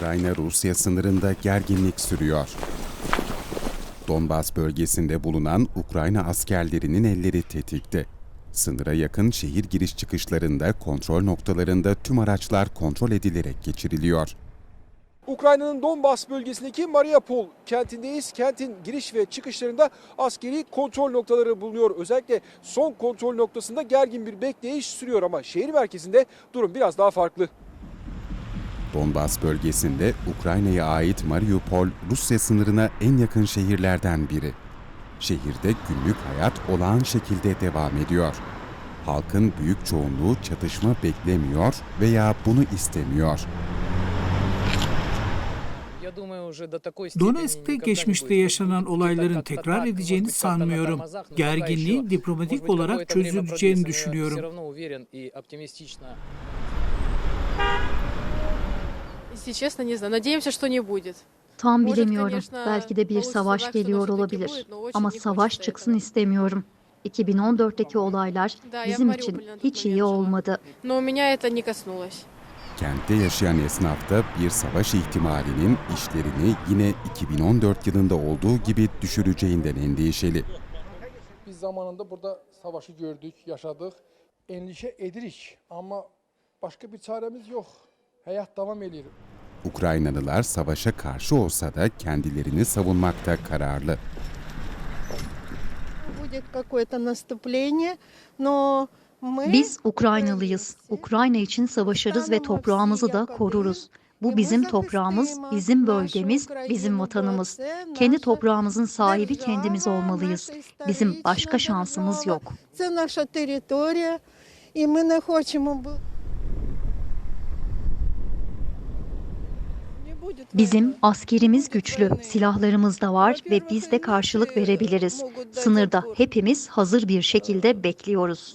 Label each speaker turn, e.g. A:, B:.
A: Ukrayna-Rusya sınırında gerginlik sürüyor. Donbas bölgesinde bulunan Ukrayna askerlerinin elleri tetikte. Sınıra yakın şehir giriş çıkışlarında kontrol noktalarında tüm araçlar kontrol edilerek geçiriliyor.
B: Ukrayna'nın Donbas bölgesindeki Mariupol kentindeyiz. Kentin giriş ve çıkışlarında askeri kontrol noktaları bulunuyor. Özellikle son kontrol noktasında gergin bir bekleyiş sürüyor ama şehir merkezinde durum biraz daha farklı.
A: Donbas bölgesinde Ukrayna'ya ait Mariupol, Rusya sınırına en yakın şehirlerden biri. Şehirde günlük hayat olağan şekilde devam ediyor. Halkın büyük çoğunluğu çatışma beklemiyor veya bunu istemiyor.
C: Donetsk'te geçmişte yaşanan olayların tekrar edeceğini sanmıyorum. Gerginliğin diplomatik olarak çözüleceğini düşünüyorum.
D: Tam bilemiyorum. Belki de bir savaş geliyor olabilir. Ama savaş çıksın istemiyorum. 2014'teki olaylar bizim için hiç iyi olmadı.
A: Kentte yaşayan esnaf da bir savaş ihtimalinin işlerini yine 2014 yılında olduğu gibi düşüreceğinden endişeli.
E: Biz zamanında burada savaşı gördük, yaşadık. Endişe edirik ama başka bir çaremiz yok. Hayat devam ediyor.
A: Ukraynalılar savaşa karşı olsa da kendilerini savunmakta kararlı.
F: будет какое-то наступление, но мы
D: Biz Ukraynalıyız. Ukrayna için savaşırız ve toprağımızı da koruruz. Bu bizim toprağımız, bizim bölgemiz, bizim vatanımız. Kendi toprağımızın sahibi kendimiz olmalıyız. Bizim başka şansımız yok.
F: Це наша територія, і ми не хочемо
D: Bizim askerimiz güçlü, silahlarımız da var ve biz de karşılık verebiliriz. Sınırda hepimiz hazır bir şekilde bekliyoruz.